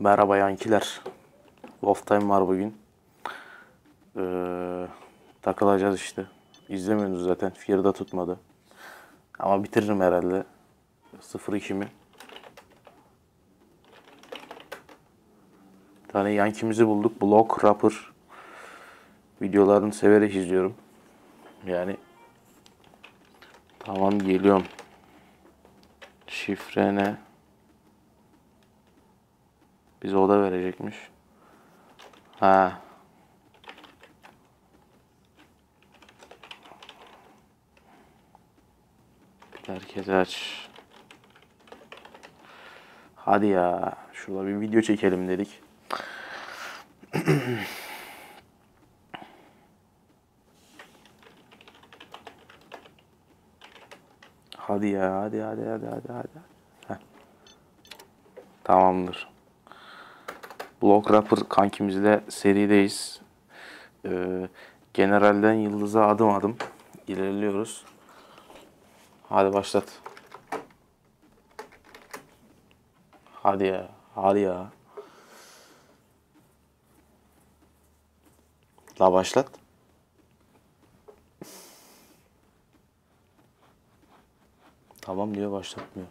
Merhaba yankiler. Wolf time var bugün. Ee, takılacağız işte. İzlemiyorsunuz zaten. Fear'da tutmadı. Ama bitiririm herhalde. 0-2 mi? Tane yankimizi bulduk. Block Rapper. Videolarını severek izliyorum. Yani Tamam geliyorum. Şifre ne? Bize oda verecekmiş. Ha. Herkese aç. Hadi ya. Şurada bir video çekelim dedik. Hadi ya hadi hadi hadi hadi hadi. Tamamdır. Block Rapper kankimizle serideyiz. Ee, generalden yıldıza adım adım ilerliyoruz. Hadi başlat. Hadi ya. Hadi ya. La başlat. Tamam diyor başlatmıyor.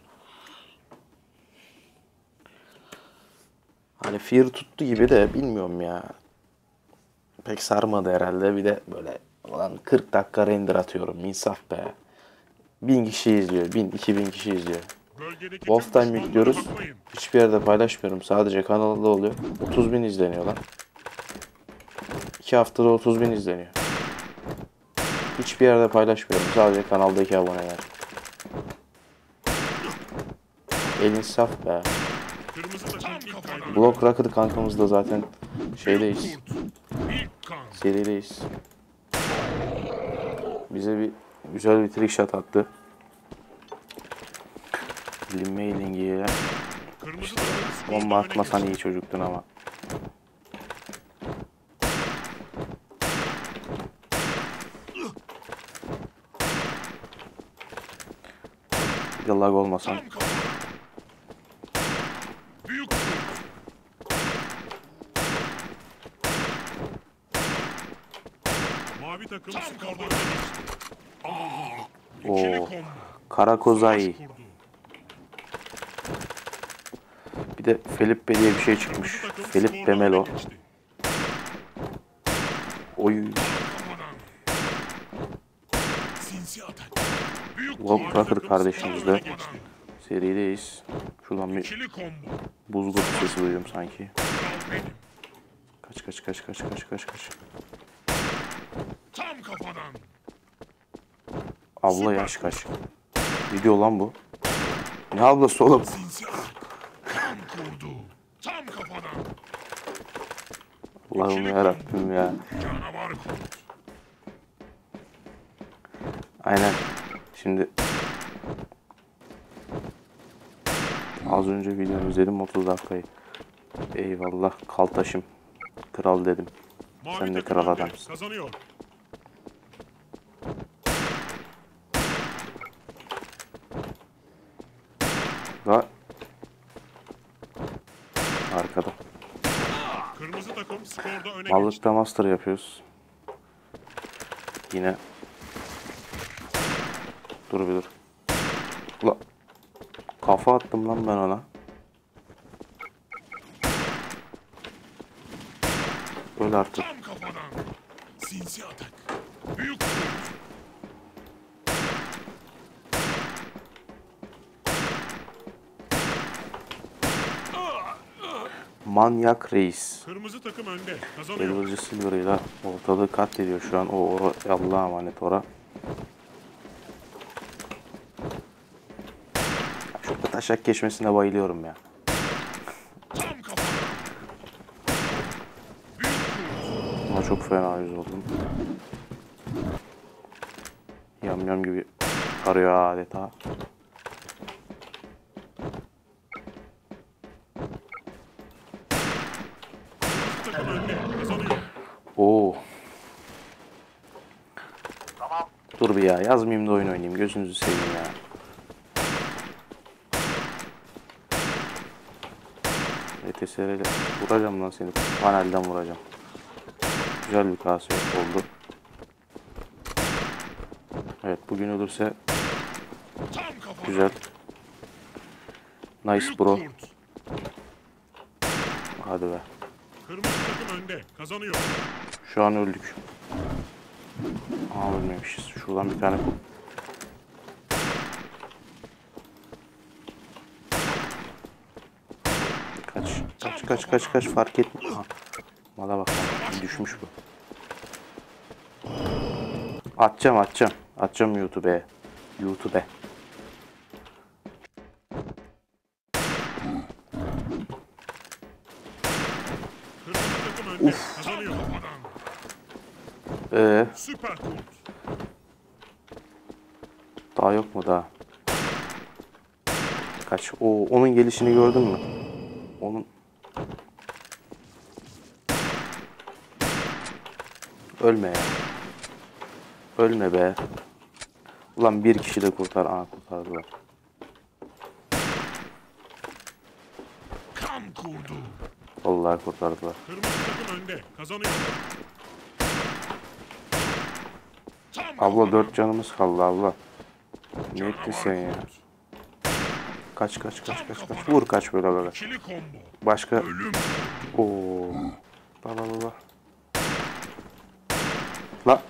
Hani Fear tuttu gibi de bilmiyorum ya. Pek sarmadı herhalde. Bir de böyle ulan 40 dakika render atıyorum. İnsaf be. 1000 kişi izliyor. 1000, 2000 kişi izliyor. Wolf Time yüklüyoruz. Hiçbir yerde paylaşmıyorum. Sadece kanalda oluyor. 30 bin izleniyor lan. 2 haftada 30 bin izleniyor. Hiçbir yerde paylaşmıyorum. Sadece kanaldaki aboneler. El insaf be. Kırmızı. Block Rocker kankamız da zaten şeydeyiz. Serideyiz. Bize bir güzel bir trick shot attı. Lim Mailing ile Kırmızı takım skorda bomba atmasan iyi çocuktun ama. Bir de lag olmasan. Tam kafa. Büyük kurt. Mavi takım. İkili Oo. combo. Karakozai. Kurdu. Bir de Felipe diye bir şey çıkmış. Takım Felipe öne Melo. geçti. Oy. Kafadan. Sinsi atak. Büyük Wolf mavi Rocker takım kardeşimiz skorda de. öne geçti. Serideyiz. Şuradan bir İkili combo. buzgur sesi duyuyorum sanki. Benim. Kaç kaç kaç kaç kaç kaç kaç. Tam kafadan. Abla yaş kaç. Video lan bu. Ne ablası oğlum? Tam kurdu. Tam kafadan. Allah'ım yarabbim ya. Canavar kurt. Aynen. Şimdi az önce videomu izledim 30 dakikayı. Eyvallah kaltaşım. Kral dedim. Mavi Sen de kral adamsın. Kazanıyor. Ve arkada. Kırmızı takım skorda öne geçti. Mallıkta master yapıyoruz. Yine. Dur bir dur. Ula. Kafa attım lan ben ona. Öyle artık. Sinsi atak. Büyük kurt. Manyak reis. Kırmızı takım önde. Kazanıyor. Elvacı Silver'ıyla ortalığı katlediyor şu an. O ora, Allah'a emanet ora. Şu taşak geçmesine bayılıyorum ya. Ama çok fena yüz oldum. Yam yam gibi arıyor adeta. Kırmızı takım önde. Kazanıyor. Oo. Dur bir ya yazmayayım da oyun oynayayım. Gözünüzü seveyim ya. ETSR ile vuracağım lan seni. Panelden vuracağım. Güzel bir KS oldu. Evet bugün kafadan. güzel. Nice bro. Hadi be. Kırmızı takım önde. Kazanıyor. Şu an öldük. Aa ölmemişiz. Şuradan bir tane. Kaç, kaç, kaç, kaç, kaç fark etmiyor. Mala bak düşmüş bu. Atacağım, atacağım. Atacağım YouTube'e. YouTube'e. Kırmızı takım önde. Kazanıyor. Kafadan. Ee, Süper kurt. daha yok mu daha? Kaç? Oo, onun gelişini gördün mü? Onun Ölme ya. Ölme be. Ulan bir kişi de kurtar. Aa kurtardılar. Vallahi kurtardılar. Kırmızı takım önde. Kazanıyor. Tam Abla dört canımız kaldı abla. Ne ettin sen ya? Kaç kaç kaç kaç kaç. Vur kaç böyle böyle. Başka. Oo. La la la la. La.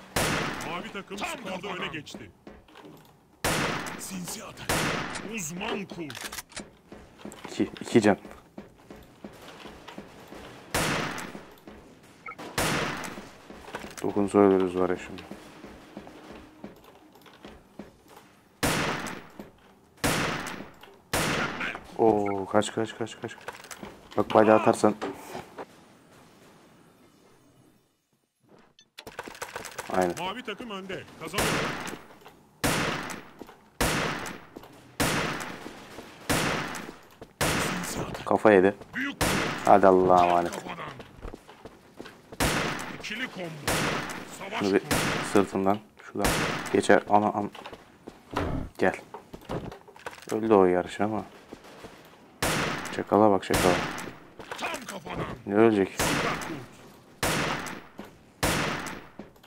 Mavi takım skorda öne geçti. Sinsi atak. Uzman kurt. İki. iki can. Dokunsa ölürüz var ya şimdi. Oo kaç kaç kaç kaç. Bak bayrağı atarsan. Aynen. Mavi takım önde. Kazanıyor. Kafa yedi. Hadi Allah'a emanet. Şunu bir sırtından şuradan geçer. Ana an. Gel. Öldü o yarış ama. Çakala bak çakala. Tam. Ne ölecek?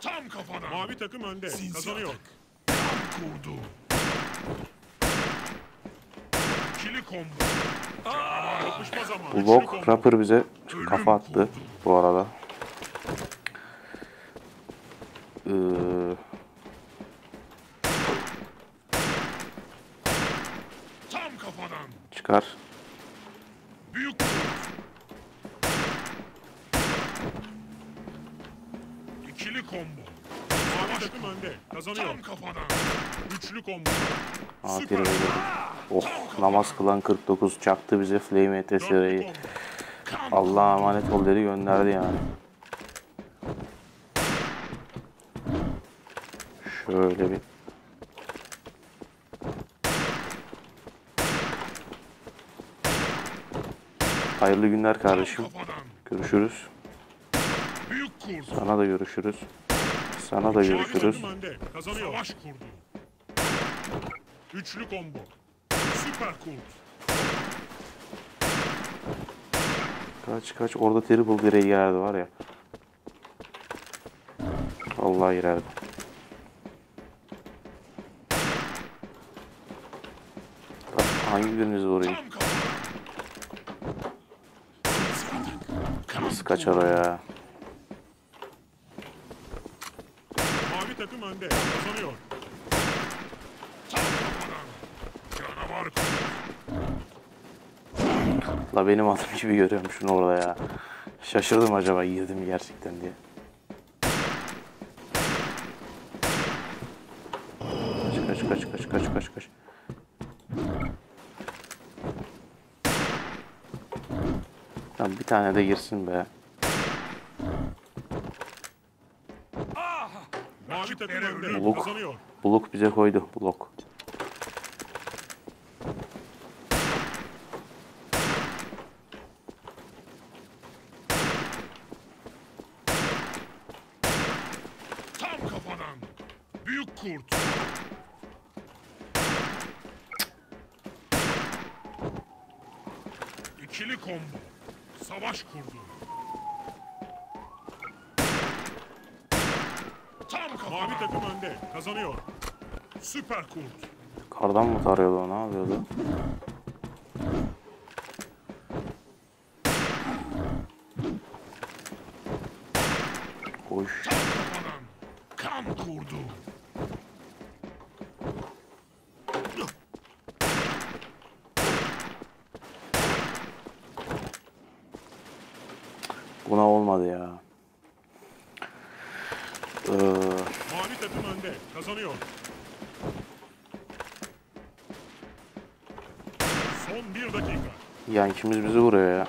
Tam kafadan. Mavi takım önde. Kazanıyor. Kan kurdu. Canavar kapışma zamanı. Bu Lok. Rapper bize kafa attı bu arada. Ee, Tam kafadan. çıkar. Büyük kurt. İkili combo. Mavi takım önde. Kazanıyor. Tam kafadan. Üçlü combo. Aferin öldürdüm. Oh namaz kılan 49 çaktı bize Flame ETSR'yi. Allah'a emanet ol dedi gönderdi yani. Şöyle bir Hayırlı günler kardeşim. Görüşürüz. Sana da görüşürüz. Sana da görüşürüz. Savaş kurdu. Üçlü combo. Süper kurt. Kaç kaç orada triple direğe girerdi var ya. Vallahi girerdi. Hangi birinizi vurayım? Nasıl kaçar o ya? Mavi takım önde. Kazanıyor. Canavar. La benim adım gibi görüyorum şunu orada ya. Şaşırdım acaba girdi mi gerçekten diye. Kaç kaç kaç kaç kaç kaç kaç. Lan bir tane de girsin be. Buluk. Blok bize koydu. Blok. Tam kafadan. Büyük kurt. İkili combo. Savaş kurdu. Tam kafadan. Mavi takım önde. Kazanıyor. Süper kurt. Kardan mı tarıyordu? Ne yapıyordu? Hoş. Tam kafadan. Kan kurdu. Buna olmadı ya. Ee, Mavi takım önde. Kazanıyor. Son bir dakika. yan ikimiz bizi vuruyor ya.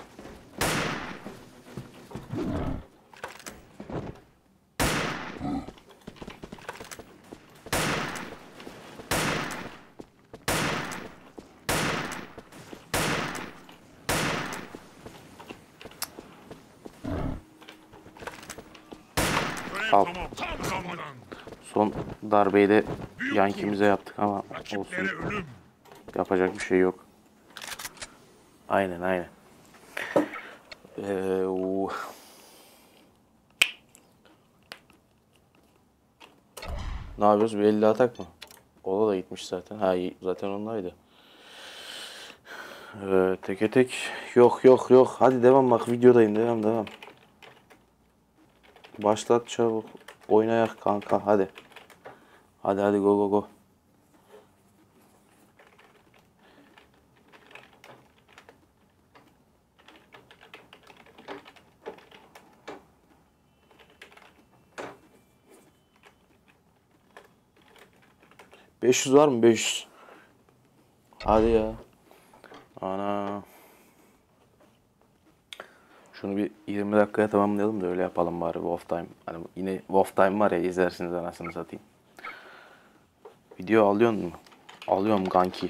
Görev Al. tamam. Tam kafadan. Son darbeyi de yan ikimize yaptık ama olsun. Yapacak bir şey yok. Aynen aynen. Ee, Ne yapıyoruz? Bir 50 atak mı? O da gitmiş zaten. Ha zaten ondaydı. Ee, teke tek. Yok yok yok. Hadi devam bak videodayım. Devam devam. Başlat çabuk. Oynayak kanka hadi. Hadi hadi go go go. ...500 var mı? 500. Hadi ya. Ana. Şunu bir 20 dakikaya tamamlayalım da öyle yapalım bari Wolf Time. Hani yine Wolf Time var ya izlersiniz anasını satayım. Video alıyor mu? Alıyorum kanki.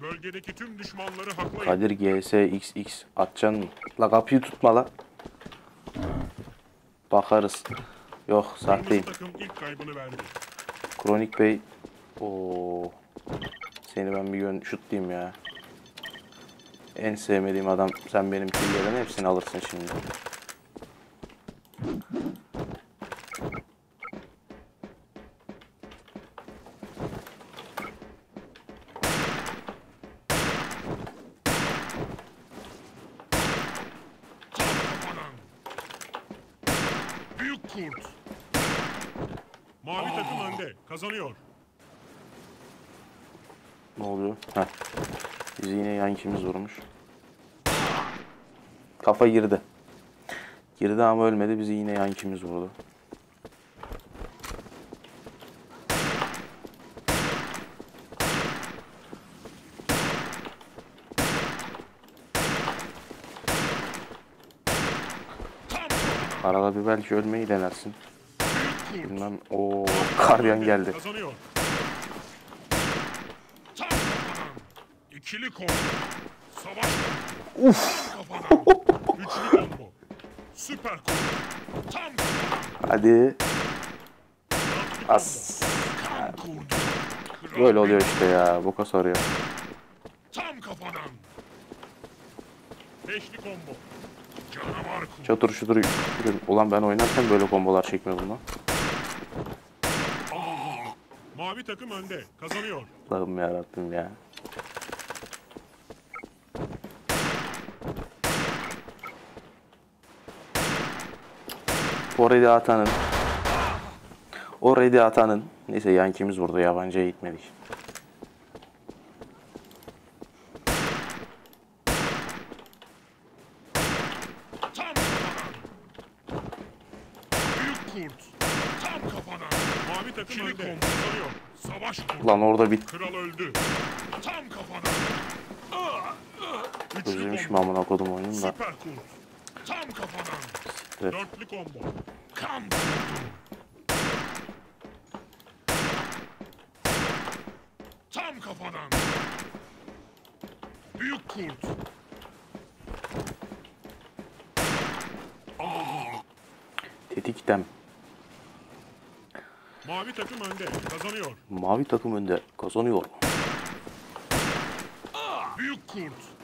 Bölgedeki tüm düşmanları haklayın. Kadir GS XX atacaksın mı? La kapıyı tutma la. Bakarız. Yok sahteyim. Kronik Bey. Oo. Seni ben bir yön şutlayayım ya. En sevmediğim adam sen benim killerin hepsini alırsın şimdi. Tam kafadan. Büyük kurt. Mavi takım önde. Kazanıyor. Ne oluyor? Heh. Bizi yine yan ikimiz vurmuş. Kafa girdi. Girdi ama ölmedi. Bizi yine yan ikimiz vurdu. Arada bir belki ölmeyi denersin. Bilmem. Oo, karyan geldi. Kazanıyor. Tam kafadan. İkili combo. Savaş. Uf. Üçlü combo. Süper combo. Tam. Hadi. As. Böyle oluyor işte ya. Boka sarıyor. Tam kafadan. Beşli combo. Canavar kurt. Çatır şutur. Ulan ben oynarken böyle kombolar çekmiyordum lan. Mavi takım önde. Kazanıyor. Allah'ım yarabbim ya. O ready atanın. O ready atanın. Neyse yankimiz burada yabancıya gitmedik. Lan orada bir Kral öldü. Tam. Üçlü özlemişim amına kodum oyunun da. Süper kurt. Tam. Evet. Dörtlü combo. Kan kurdu. Tam kafadan. Büyük kurt. Tetiktem. Mavi takım önde. Kazanıyor. Mavi takım önde kazanıyor. Büyük kurt.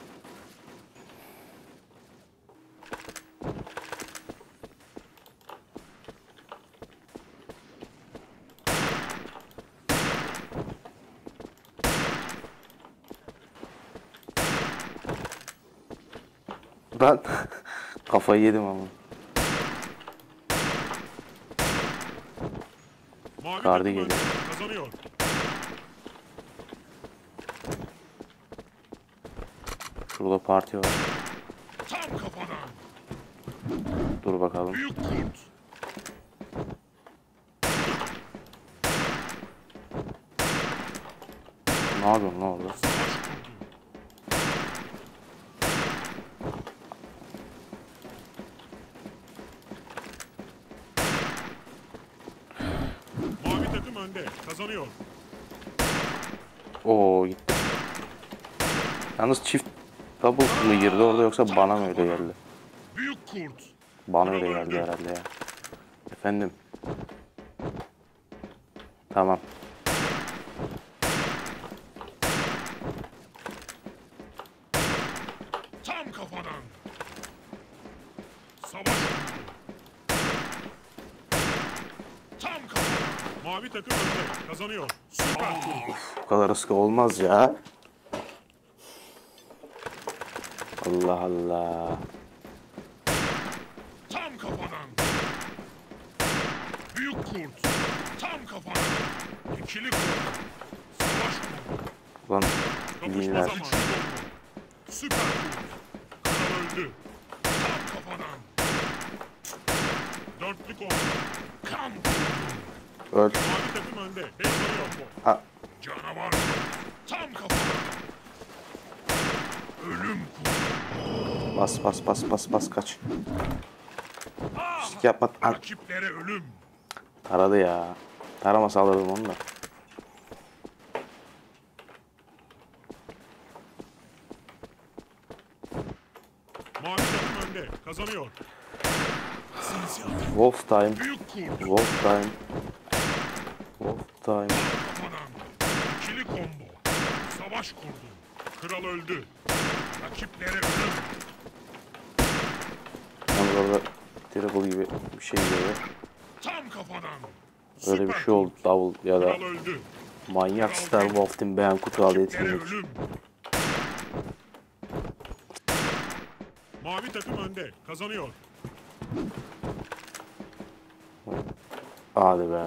Ben kafayı yedim ama. Mavi takım geliyor. Kazanıyor. Şurada parti var. Tam kafadan. Dur bakalım. Büyük kurt. Ne yapıyorsun ne oldu? Savaş kurdu. Mavi takım önde. Kazanıyor. Oo gitti. Yalnız çift double mı girdi orada yoksa bana mı öyle geldi? Büyük kurt. Bana öyle geldi herhalde ya. Efendim. Tamam. Tam kafadan. Savaş. Tam kafadan. Mavi takım önde. Kazanıyor. Süper kurt. Bu kadar ıska olmaz ya. Allah Allah. Tam kafadan. Büyük kurt. Tam kafadan. İkili kurt. Savaş kurdu. Ulan dinler. Süper kurt. Kral öldü. Tam kafadan. Dörtlü kombo. Kan kurdu. Öl. Mavi takım önde. Heyecanı yok. Canavar. Tam kafadan. Ölüm bas bas bas bas bas kaç. Pislik yapma. Rakiplere ölüm. taradı ya. Taramasa alırdım onu da. Mavi takım önde. Kazanıyor. Wolf time. Wolf time. Wolf time. İkili combo. Savaş kurdu. Kral öldü. Rakiplere ölüm. Yalnız orada gibi bir şey geliyor. Tam kafadan. Öyle bir şey oldu. Double ya da manyak Star Wolf Team beğen kutu Rakiplere etkinlik. Mavi takım önde. Kazanıyor. Hadi be.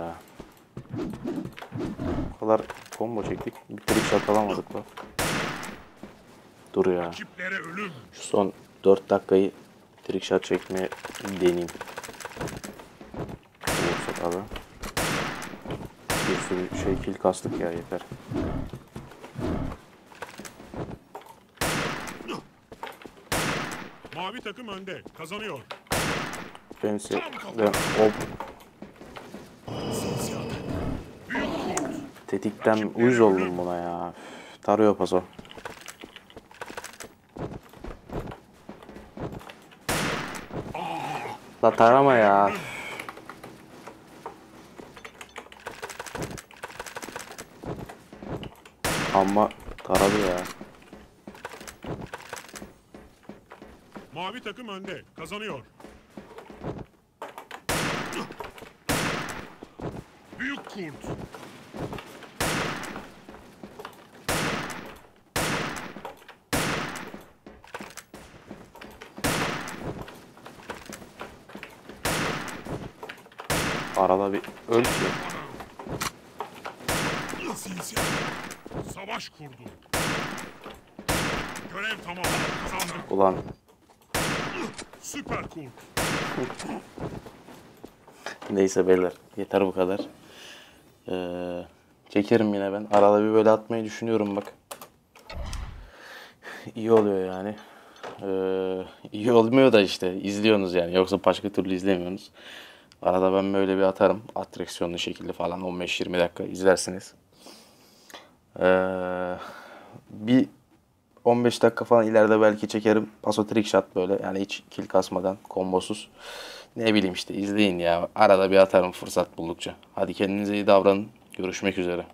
O kadar combo çektik. Bir trick shot alamadık lan. Dur ya. Şu son 4 dakikayı trick shot çekmeye deneyeyim. Olursa tabi. Bir sürü şey kill kastık ya yeter. Mavi takım önde. Kazanıyor. Bense ben hop tetikten uyuz oldum buna ya. Tarıyor paso. La tarama ya. Ama taradı ya. Mavi takım önde. Kazanıyor. Büyük kurt. Arada bir öl ki. Savaş kurdu. Görev tamam. Kazandık. Ulan Süper kurt. neyse beyler yeter bu kadar. Ee, çekerim yine ben. Arada bir böyle atmayı düşünüyorum bak. İyi oluyor yani. Ee, iyi olmuyor da işte izliyorsunuz yani. Yoksa başka türlü izlemiyorsunuz. Arada ben böyle bir atarım. Atraksiyonlu şekilde falan 15-20 dakika izlersiniz. Ee, bir 15 dakika falan ileride belki çekerim. Paso trick shot böyle. Yani hiç kill kasmadan, kombosuz. Ne bileyim işte izleyin ya. Arada bir atarım fırsat buldukça. Hadi kendinize iyi davranın. Görüşmek üzere.